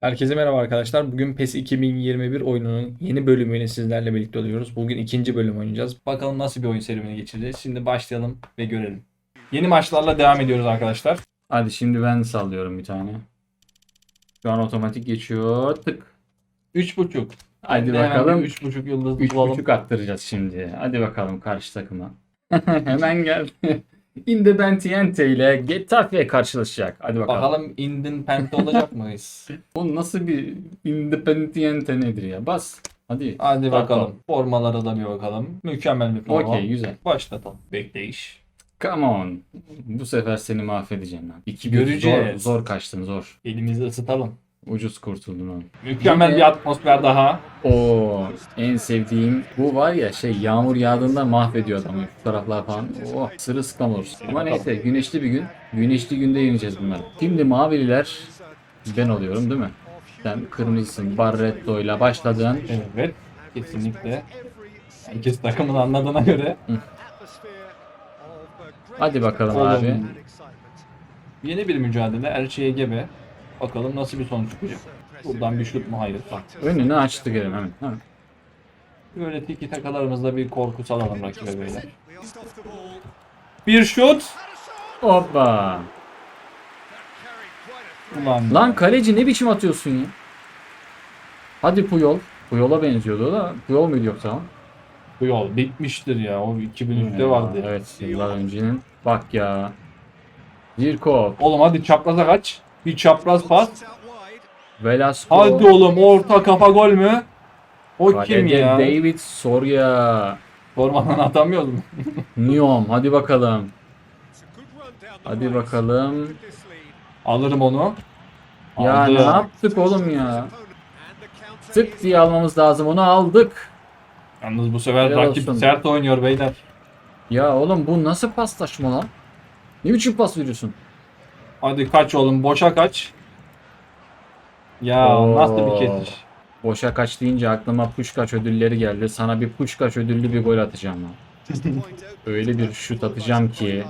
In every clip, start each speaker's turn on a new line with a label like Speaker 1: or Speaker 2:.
Speaker 1: Herkese merhaba arkadaşlar. Bugün PES 2021 oyununun yeni bölümüyle sizlerle birlikte oluyoruz. Bugün ikinci bölüm oynayacağız. Bakalım nasıl bir oyun serüveni geçireceğiz. Şimdi başlayalım ve görelim. Yeni maçlarla devam ediyoruz arkadaşlar.
Speaker 2: Hadi şimdi ben sallıyorum bir tane. Şu an otomatik geçiyor. Tık.
Speaker 1: 3.5.
Speaker 2: Hadi bakalım.
Speaker 1: 3.5 yıldız bulalım.
Speaker 2: 3.5 attıracağız şimdi. Hadi bakalım karşı takıma. Hemen geldi. Independiente ile Getafe karşılaşacak. Hadi bakalım.
Speaker 1: Bakalım Indin Pente olacak mıyız?
Speaker 2: Bu nasıl bir Independiente nedir ya? Bas. Hadi.
Speaker 1: Hadi
Speaker 2: Tamam,
Speaker 1: bakalım. Formalara da bir bakalım. Mükemmel bir forma.
Speaker 2: Okey güzel.
Speaker 1: Başlatalım. Bekleyiş.
Speaker 2: Come on. Bu sefer seni mahvedeceğim lan. İki
Speaker 1: Göreceğiz.
Speaker 2: Zor, zor kaçtın zor.
Speaker 1: Elimizi ısıtalım.
Speaker 2: Ucuz kurtuldun oğlum.
Speaker 1: Mükemmel bir atmosfer daha.
Speaker 2: O en sevdiğim bu var ya şey yağmur yağdığında mahvediyor adamı şu taraflar falan. Oh sırılsıklam olursun. Ama neyse güneşli bir gün. Güneşli günde yeneceğiz bunları. Şimdi mavililer ben oluyorum değil mi? Sen kırmızısın Barretto ile başladın.
Speaker 1: Evet. Kesinlikle. Herkes takımın anladığına göre.
Speaker 2: Hadi bakalım
Speaker 1: Oğlum.
Speaker 2: abi.
Speaker 1: Yeni bir mücadele. Her şeye gebe. Bakalım nasıl bir sonuç çıkacak. Buradan bir şut mu? Hayır.
Speaker 2: Önünü açtık hemen. hemen. hemen.
Speaker 1: Böyle tiki takalarımızda bir korku salalım rakibe beyler. Bir şut.
Speaker 2: Hoppa.
Speaker 1: Ulan.
Speaker 2: Lan kaleci ne biçim atıyorsun ya? Hadi Puyol. Puyol'a benziyordu da. Puyol muydu yoksa o?
Speaker 1: Bu yol bitmiştir ya. O 2003'te
Speaker 2: Ya,
Speaker 1: vardı.
Speaker 2: Evet yıllar öncenin. Bak ya. Zirkov.
Speaker 1: Oğlum hadi çapraza kaç. Bir çapraz pas.
Speaker 2: Velasco.
Speaker 1: Hadi oğlum orta kafa gol mü? O kim
Speaker 2: Kalede
Speaker 1: ya?
Speaker 2: David Soria.
Speaker 1: Formadan atamıyoruz mu?
Speaker 2: Niom hadi bakalım. Hadi bakalım.
Speaker 1: Alırım onu.
Speaker 2: Ya
Speaker 1: Aldım.
Speaker 2: ne yaptık oğlum ya? Tık diye almamız lazım onu aldık.
Speaker 1: Yalnız bu sefer
Speaker 2: Helal
Speaker 1: rakip
Speaker 2: olsun.
Speaker 1: sert oynuyor beyler.
Speaker 2: Ya oğlum bu nasıl paslaşma lan? Ne biçim pas veriyorsun?
Speaker 1: Hadi kaç oğlum boşa kaç. Ya
Speaker 2: Oo.
Speaker 1: nasıl bir kesiş.
Speaker 2: Boşa kaç deyince aklıma puşkaç ödülleri geldi. Sana bir puşkaç ödüllü bir gol atacağım lan. Öyle bir şut atacağım ki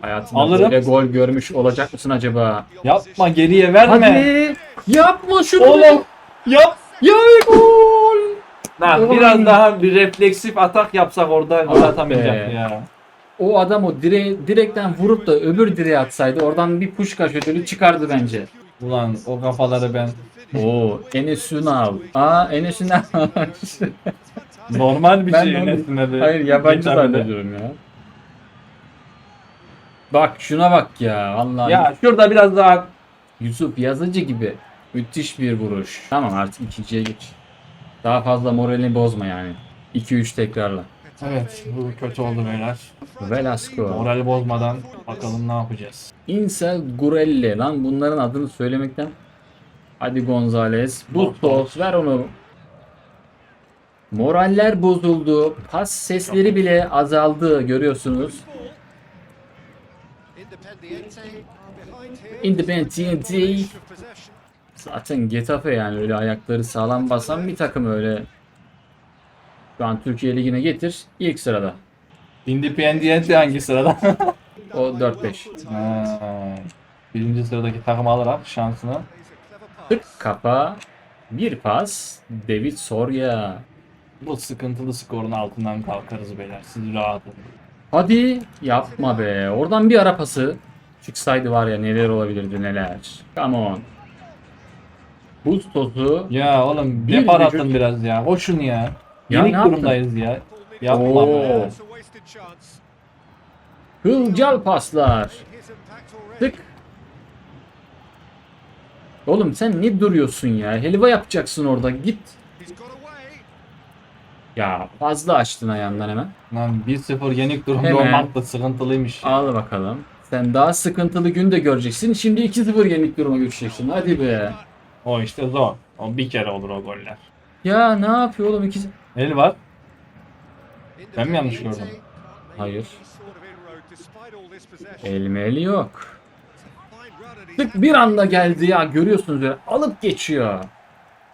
Speaker 2: hayatında
Speaker 1: Alırım.
Speaker 2: böyle gol görmüş olacak mısın acaba?
Speaker 1: Yapma geriye verme.
Speaker 2: Hadi yapma şunu.
Speaker 1: Oğlum yap.
Speaker 2: Ya gol.
Speaker 1: Lan
Speaker 2: Oğlum.
Speaker 1: biraz daha bir refleksif atak yapsak orada gol
Speaker 2: Ah
Speaker 1: atamayacak ya.
Speaker 2: O adam o dire direkten vurup da öbür direğe atsaydı oradan bir puşkaş ödülü çıkardı bence.
Speaker 1: Ulan o kafaları ben
Speaker 2: Oo Enes Ünal. Aa Enes Ünal.
Speaker 1: normal bir
Speaker 2: Ben
Speaker 1: şey
Speaker 2: onu-
Speaker 1: Enes'ine de.
Speaker 2: Hayır yabancı
Speaker 1: geçen
Speaker 2: zannediyorum ya. Bak şuna bak ya vallahi.
Speaker 1: Ya şurada biraz daha
Speaker 2: Yusuf Yazıcı gibi müthiş bir vuruş. Tamam artık ikinciye geç. Daha fazla moralini bozma yani. 2-3 tekrarla.
Speaker 1: Evet bu kötü oldu beyler.
Speaker 2: Velasco.
Speaker 1: Morali bozmadan bakalım ne yapacağız.
Speaker 2: Insel Gurelli lan bunların adını söylemekten. Hadi Gonzalez. Bustos ver onu. Moraller bozuldu. Pas sesleri bile azaldı görüyorsunuz. Independiente. Zaten Getafe yani öyle ayakları sağlam basan bir takım öyle. Şu an Türkiye Ligi'ne getir. ilk sırada.
Speaker 1: Independiente hangi sırada?
Speaker 2: O 4-5.
Speaker 1: Ha, Birinci sıradaki takım alarak şansını.
Speaker 2: Tık kafa. Bir pas. David Soria.
Speaker 1: Bu sıkıntılı skorun altından kalkarız beyler. Siz rahat olun.
Speaker 2: Hadi yapma be. Oradan bir ara pası çıksaydı var ya neler olabilirdi neler. Come on. Buz tozu.
Speaker 1: Ya oğlum
Speaker 2: Bir
Speaker 1: depar
Speaker 2: vücut-
Speaker 1: biraz ya. Koşun ya.
Speaker 2: Ya
Speaker 1: Yenik
Speaker 2: ne yaptın?
Speaker 1: durumdayız ya. Yapma
Speaker 2: Oo.
Speaker 1: be.
Speaker 2: Hılcal paslar. Tık. Oğlum sen ne duruyorsun ya? Helva yapacaksın orada. Git. Ya fazla açtın ayağından hemen.
Speaker 1: Lan 1-0 yenik durumda
Speaker 2: Hemen.
Speaker 1: olmak da sıkıntılıymış. ya.
Speaker 2: Al bakalım. Sen daha sıkıntılı gün de göreceksin. Şimdi 2-0 yenik duruma geçeceksin. Hadi be.
Speaker 1: O işte zor. O bir kere olur o goller.
Speaker 2: Ya ne yapıyor oğlum ikisi?
Speaker 1: El var. Ben mi yanlış gördüm?
Speaker 2: Hayır. Elmeli yok. Tık bir anda geldi ya görüyorsunuz böyle alıp geçiyor.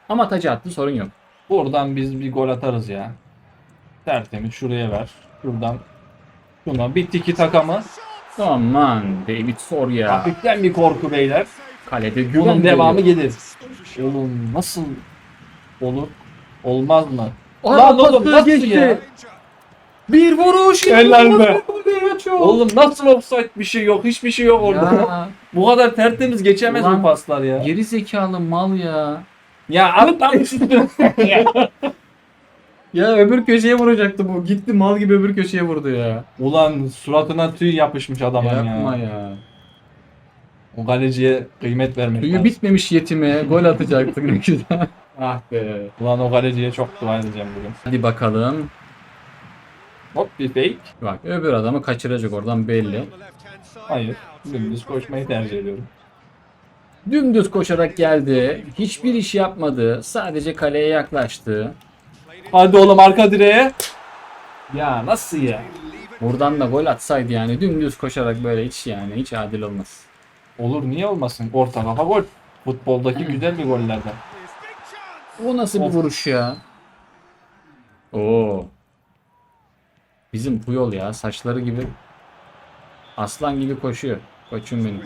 Speaker 2: Ama tacı attı sorun yok.
Speaker 1: Buradan biz bir gol atarız ya. Tertemiz şuraya ver. Şuradan şuna bir tiki takamı.
Speaker 2: Aman David Soria.
Speaker 1: Hafiften bir korku beyler.
Speaker 2: Kalede güven
Speaker 1: Bunun devamı gelir. Oğlum nasıl olur? Olmaz mı? Lan oğlum nasıl ya?
Speaker 2: Bir vuruş.
Speaker 1: Helal be.
Speaker 2: Oğlum.
Speaker 1: Nasıl offside bir şey yok. Hiçbir şey yok orada.
Speaker 2: Ya,
Speaker 1: Bu kadar tertemiz geçemez
Speaker 2: Ulan-
Speaker 1: bu paslar ya.
Speaker 2: geri zekalı mal ya.
Speaker 1: Ya atlamış üstüne.
Speaker 2: Ya öbür köşeye vuracaktı bu. Gitti mal gibi öbür köşeye vurdu ya.
Speaker 1: Ulan suratına tüy yapışmış adamın
Speaker 2: Yapma
Speaker 1: ya.
Speaker 2: ya.
Speaker 1: O kaleciye kıymet vermek
Speaker 2: Suyu
Speaker 1: lazım.
Speaker 2: bitmemiş yetime gol atacaktık ne güzel. Ah be.
Speaker 1: Ulan o kaleciye çok dua edeceğim bugün.
Speaker 2: Hadi bakalım.
Speaker 1: Hop bir fake.
Speaker 2: Bak öbür adamı kaçıracak oradan belli.
Speaker 1: Hayır. Dümdüz koşmayı tercih ediyorum.
Speaker 2: Dümdüz koşarak geldi. Hiçbir iş yapmadı. Sadece kaleye yaklaştı.
Speaker 1: Hadi oğlum arka direğe. Ya nasıl ya?
Speaker 2: Buradan da gol atsaydı yani dümdüz koşarak böyle hiç yani hiç adil olmaz.
Speaker 1: Olur niye olmasın? Orta kafa gol. Futboldaki güzel bir gollerden.
Speaker 2: O nasıl bir
Speaker 1: Of.
Speaker 2: vuruş ya? Oo. Bizim Puyol ya saçları gibi aslan gibi koşuyor. Koçum benim.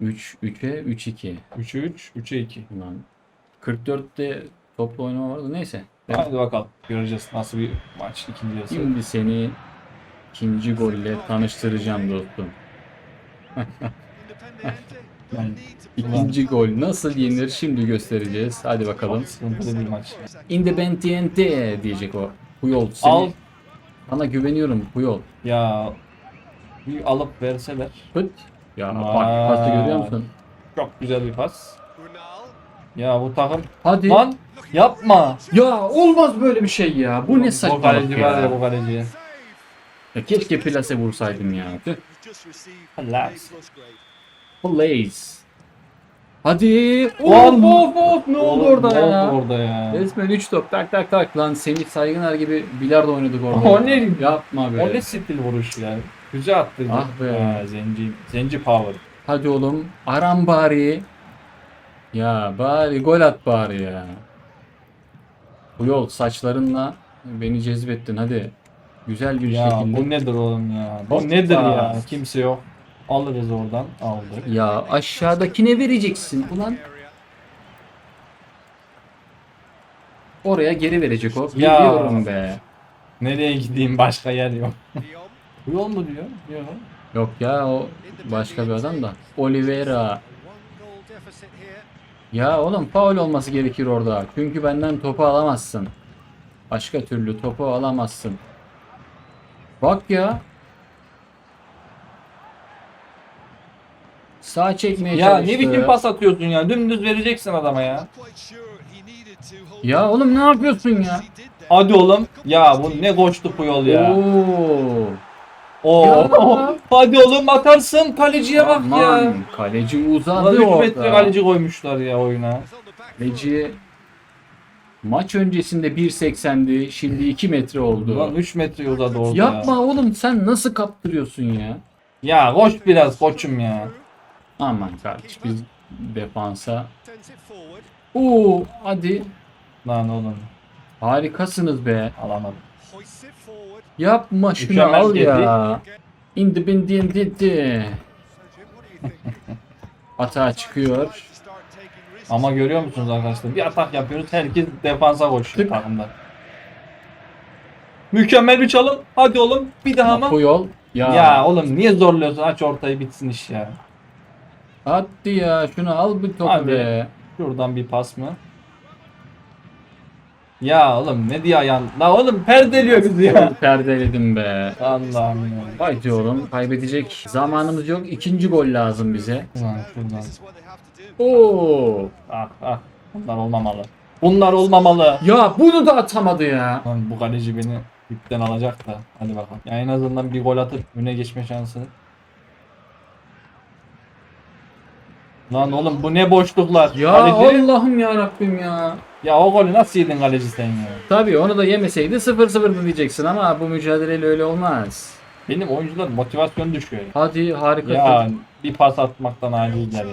Speaker 2: 3 3'e 3 2.
Speaker 1: 3'e 3, 3'e 2.
Speaker 2: Ulan 44'te toplu oynama vardı neyse. Ben
Speaker 1: Hadi bakalım. Göreceğiz nasıl bir maç ikinci yarısı.
Speaker 2: şimdi seni ikinci golle tanıştıracağım dostum.
Speaker 1: Yani,
Speaker 2: İkinci gol nasıl yenir şimdi göstereceğiz. Hadi bakalım.
Speaker 1: sıkıntılı bir maç.
Speaker 2: Independiente diyecek o. Puyol seni
Speaker 1: Al.
Speaker 2: sana güveniyorum Puyol.
Speaker 1: Ya bir alıp verseler.
Speaker 2: Pıt. Ya bak pası görüyor musun?
Speaker 1: Çok güzel bir pas. Ya bu takım
Speaker 2: Hadi.
Speaker 1: lan yapma.
Speaker 2: Ya olmaz böyle bir şey ya. Bu ne
Speaker 1: Bu
Speaker 2: saçmalık
Speaker 1: kaleci var ya
Speaker 2: ya.
Speaker 1: bu kaleci.
Speaker 2: ya. Keşke plase vursaydım ya. Tüh. Plays. Hadi. Of of of ne oldu orada
Speaker 1: ne
Speaker 2: ya?
Speaker 1: orada ya?
Speaker 2: Resmen 3 top tak tak tak lan Semih Saygıner gibi bilardo oynadık orada.
Speaker 1: O ne?
Speaker 2: Yapma be.
Speaker 1: O ne stil vuruş ya? Güzel attı.
Speaker 2: Ah be.
Speaker 1: Ha, zenci, zenci power.
Speaker 2: Hadi oğlum aram bari. Ya bari gol at bari ya. Bu yol saçlarınla beni cezbettin hadi. Güzel bir
Speaker 1: Ya
Speaker 2: şekilde.
Speaker 1: bu nedir oğlum ya? Bu
Speaker 2: Hoppa.
Speaker 1: nedir ya? Kimse yok. Alırız oradan. Aldık.
Speaker 2: Ya aşağıdakine vereceksin ulan. Oraya geri verecek o.
Speaker 1: Ya.
Speaker 2: Biliyorum be.
Speaker 1: Nereye gideyim başka yer yok. Bu yol mu diyor? Yok.
Speaker 2: Yok ya o başka bir adam da. Oliveira. Ya oğlum faul olması gerekir orada. Çünkü benden topu alamazsın. Başka türlü topu alamazsın. Bak ya. Sağ çekmeye
Speaker 1: Ya
Speaker 2: çalıştı.
Speaker 1: ne biçim pas atıyorsun ya? Dümdüz vereceksin adama ya.
Speaker 2: Ya oğlum ne yapıyorsun ya?
Speaker 1: Hadi oğlum. Ya bu ne koştu bu yol ya.
Speaker 2: Oo.
Speaker 1: Oo.
Speaker 2: Ya.
Speaker 1: Hadi oğlum atarsın. Kaleciye bak ya.
Speaker 2: Aman, kaleci
Speaker 1: Ulan
Speaker 2: uzadı
Speaker 1: 3
Speaker 2: orada.
Speaker 1: metre kaleci koymuşlar ya oyuna.
Speaker 2: Kaleci maç öncesinde 1.80'di. Şimdi 2 metre oldu.
Speaker 1: Ulan 3 metre uzadı orada ya.
Speaker 2: Yapma oğlum sen nasıl kaptırıyorsun ya?
Speaker 1: Ya koş biraz koçum ya.
Speaker 2: Aman kardeş biz defansa. Oo hadi.
Speaker 1: Lan oğlum
Speaker 2: Harikasınız be.
Speaker 1: alamadım.
Speaker 2: Yapma şunu
Speaker 1: Mükemmel
Speaker 2: al ya. Independente. Hata çıkıyor.
Speaker 1: Ama görüyor musunuz arkadaşlar? Bir atak yapıyoruz. Herkes defansa koşuyor
Speaker 2: Tık.
Speaker 1: takımda. Mükemmel bir çalım. Hadi oğlum. Bir daha mı?
Speaker 2: Bu yol. Ya,
Speaker 1: Ya oğlum niye zorluyorsun? Aç ortayı bitsin iş ya.
Speaker 2: Hadi ya şunu al bir topu
Speaker 1: Abi.
Speaker 2: be.
Speaker 1: Şuradan bir pas mı? Ya oğlum ne diye ayağın? La oğlum perdeliyor bizi ya.
Speaker 2: Perdeledim be.
Speaker 1: Allah'ım ya.
Speaker 2: Vay diyorum kaybedecek zamanımız yok. İkinci gol lazım bize.
Speaker 1: Ulan şuradan.
Speaker 2: Oo.
Speaker 1: Ah ah. Bunlar olmamalı. Bunlar olmamalı.
Speaker 2: Ya bunu da atamadı ya.
Speaker 1: Lan bu kaleci beni ipten alacak da. Hadi bakalım. Ya en azından bir gol atıp öne geçme şansı. Lan oğlum bu ne boşluklar.
Speaker 2: Ya
Speaker 1: kaleci.
Speaker 2: Allah'ım ya Rabbim ya.
Speaker 1: Ya o golü nasıl yedin kaleci sen ya?
Speaker 2: Tabii onu da yemeseydi 0-0 mı diyeceksin ama bu mücadeleyle öyle olmaz.
Speaker 1: Benim oyuncular motivasyon düşüyor.
Speaker 2: Hadi harika.
Speaker 1: Ya bir pas atmaktan acizler ya.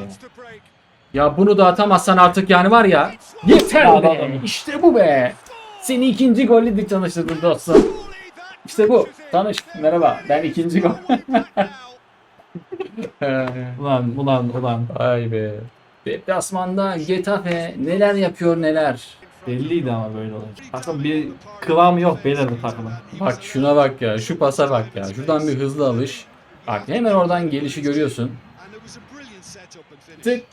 Speaker 2: Ya bunu da atamazsan artık yani var ya. Yeter
Speaker 1: Ya
Speaker 2: be.
Speaker 1: adam.
Speaker 2: İşte bu be. Seni ikinci golle de tanıştırdım dostum. İşte bu. Tanış. Merhaba. Ben ikinci gol.
Speaker 1: Ulan ulan ulan.
Speaker 2: Ay be. Deplasmanda Getafe neler yapıyor neler.
Speaker 1: Belliydi ama böyle olacak. Takım bir kıvamı yok beyler bu takımın.
Speaker 2: Bak şuna bak ya şu pasa bak ya. Şuradan bir hızlı alış. Bak hemen oradan gelişi görüyorsun. Tık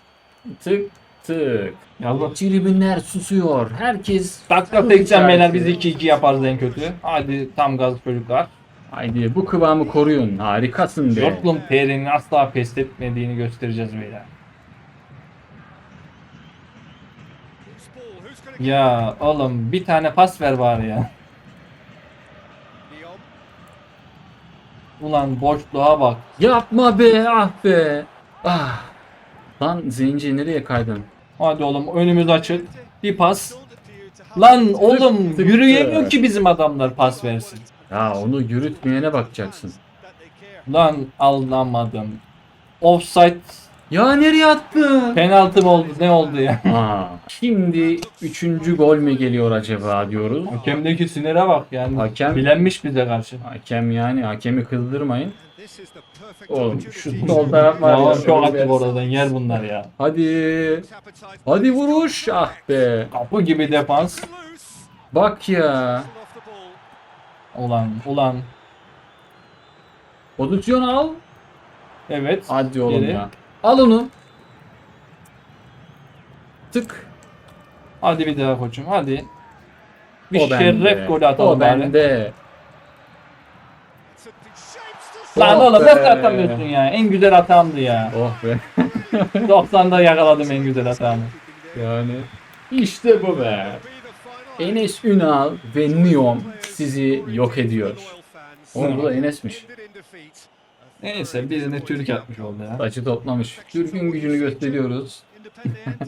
Speaker 2: tık tık.
Speaker 1: Yallah.
Speaker 2: Tribünler susuyor. Herkes
Speaker 1: Dakika 80 beyler biz 2-2 yaparız en kötü. Hadi tam gaz çocuklar.
Speaker 2: Haydi bu kıvamı koruyun. Harikasın be.
Speaker 1: Dortmund TR'nin asla pes etmediğini göstereceğiz beyler. Ya oğlum bir tane pas ver bari ya. Ulan boşluğa bak.
Speaker 2: Yapma be ah be. Ah. Lan Zenci nereye kaydın?
Speaker 1: Hadi oğlum önümüz açık. Bir pas. Lan oğlum yürüyemiyor ki bizim adamlar pas versin.
Speaker 2: Ya onu yürütmeyene bakacaksın.
Speaker 1: Lan alamadım. Offside
Speaker 2: Ya nereye attın?
Speaker 1: penaltı mı oldu ne oldu ya?
Speaker 2: Aa, şimdi üçüncü gol mü geliyor acaba diyoruz.
Speaker 1: Hakemdeki sinire bak yani.
Speaker 2: Hakem-
Speaker 1: Bilenmiş bize karşı.
Speaker 2: Hakem yani hakemi kızdırmayın. Oğlum şu sol taraf var ya.
Speaker 1: Çok aktif oradan yer bunlar ya.
Speaker 2: Hadi. Hadi vuruş. Ah be.
Speaker 1: Kapı gibi defans.
Speaker 2: Bak ya.
Speaker 1: Ulan ulan.
Speaker 2: Pozisyon al.
Speaker 1: Evet.
Speaker 2: Hadi oğlum
Speaker 1: Geri.
Speaker 2: ya. Al onu. Tık.
Speaker 1: Hadi bir daha koçum hadi. Bir
Speaker 2: O bende.
Speaker 1: şerref golü atalım
Speaker 2: O
Speaker 1: bari.
Speaker 2: bende.
Speaker 1: Lan
Speaker 2: Oh
Speaker 1: oğlum nasıl atamıyorsun ya? En güzel hatamdı ya.
Speaker 2: Oh be.
Speaker 1: 90'da yakaladım en güzel hatamı.
Speaker 2: Yani işte bu be. Enes Ünal ve Neom sizi yok ediyor. Oğlum bu da Enes'miş.
Speaker 1: Neyse birini Türk atmış oldu ya.
Speaker 2: Saçı toplamış. Türk'ün gücünü gösteriyoruz.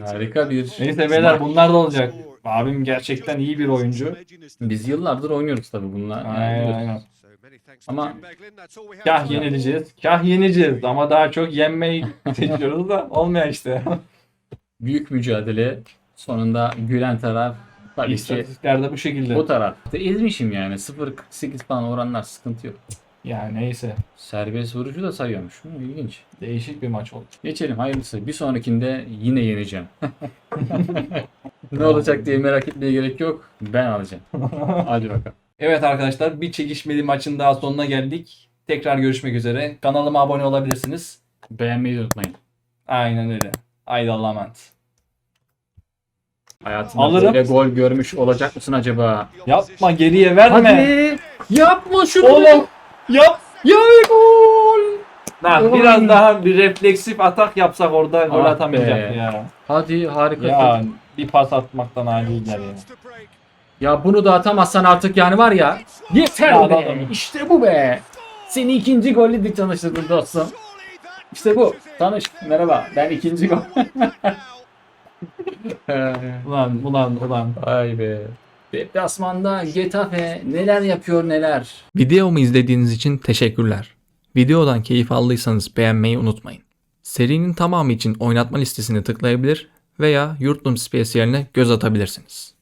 Speaker 2: Harika bir
Speaker 1: Neyse beyler bunlar da olacak. Abim gerçekten iyi bir oyuncu.
Speaker 2: Biz yıllardır oynuyoruz tabi bunlar. Yani
Speaker 1: Aynen
Speaker 2: biliyorsun.
Speaker 1: aynen.
Speaker 2: Ama
Speaker 1: Kah yenileceğiz, kah yeneceğiz ama daha çok yenmeyi seçiyoruz da olmuyor işte.
Speaker 2: büyük mücadele sonunda gülen taraf tabii ki
Speaker 1: İstatistiklerde bu şekilde.
Speaker 2: o tarafta ezmişim yani 0.48 falan oranlar sıkıntı yok.
Speaker 1: Yani neyse.
Speaker 2: Serbest vurucu da sayıyormuş. Hı, ilginç.
Speaker 1: Değişik bir maç oldu.
Speaker 2: Geçelim hayırlısı. Bir sonrakinde yine yeneceğim. ne olacak diye merak etmeye gerek yok. Ben alacağım. Hadi bakalım.
Speaker 1: Evet arkadaşlar bir çekişmeli maçın daha sonuna geldik. Tekrar görüşmek üzere. Kanalıma abone olabilirsiniz.
Speaker 2: Beğenmeyi unutmayın.
Speaker 1: Aynen öyle. Haydi Allah'a emanet.
Speaker 2: Hayatında
Speaker 1: Alırım.
Speaker 2: böyle gol görmüş olacak mısın acaba?
Speaker 1: Yapma geriye verme.
Speaker 2: Hadi. Yapma şunu.
Speaker 1: Oğlum yap.
Speaker 2: Ya gol.
Speaker 1: Lan
Speaker 2: Oğlum.
Speaker 1: biraz daha bir refleksif atak yapsak orada gol
Speaker 2: Ah
Speaker 1: atamayacak
Speaker 2: be.
Speaker 1: ya.
Speaker 2: Hadi harika. Ya
Speaker 1: bir pas atmaktan aciler ya.
Speaker 2: ya bunu da atamazsan artık yani var ya. Yeter
Speaker 1: Ya
Speaker 2: be.
Speaker 1: adam.
Speaker 2: İşte bu be. Seni ikinci golle de tanıştırdım dostum. İşte bu. Tanış. Merhaba. Ben ikinci gol.
Speaker 1: Ulan ulan ulan.
Speaker 2: Ay be. Deplasmanda Getafe neler yapıyor neler.
Speaker 3: Videomu izlediğiniz için teşekkürler. Videodan keyif aldıysanız beğenmeyi unutmayın. Serinin tamamı için oynatma listesini tıklayabilir veya Yurtlum spesiyaline göz atabilirsiniz.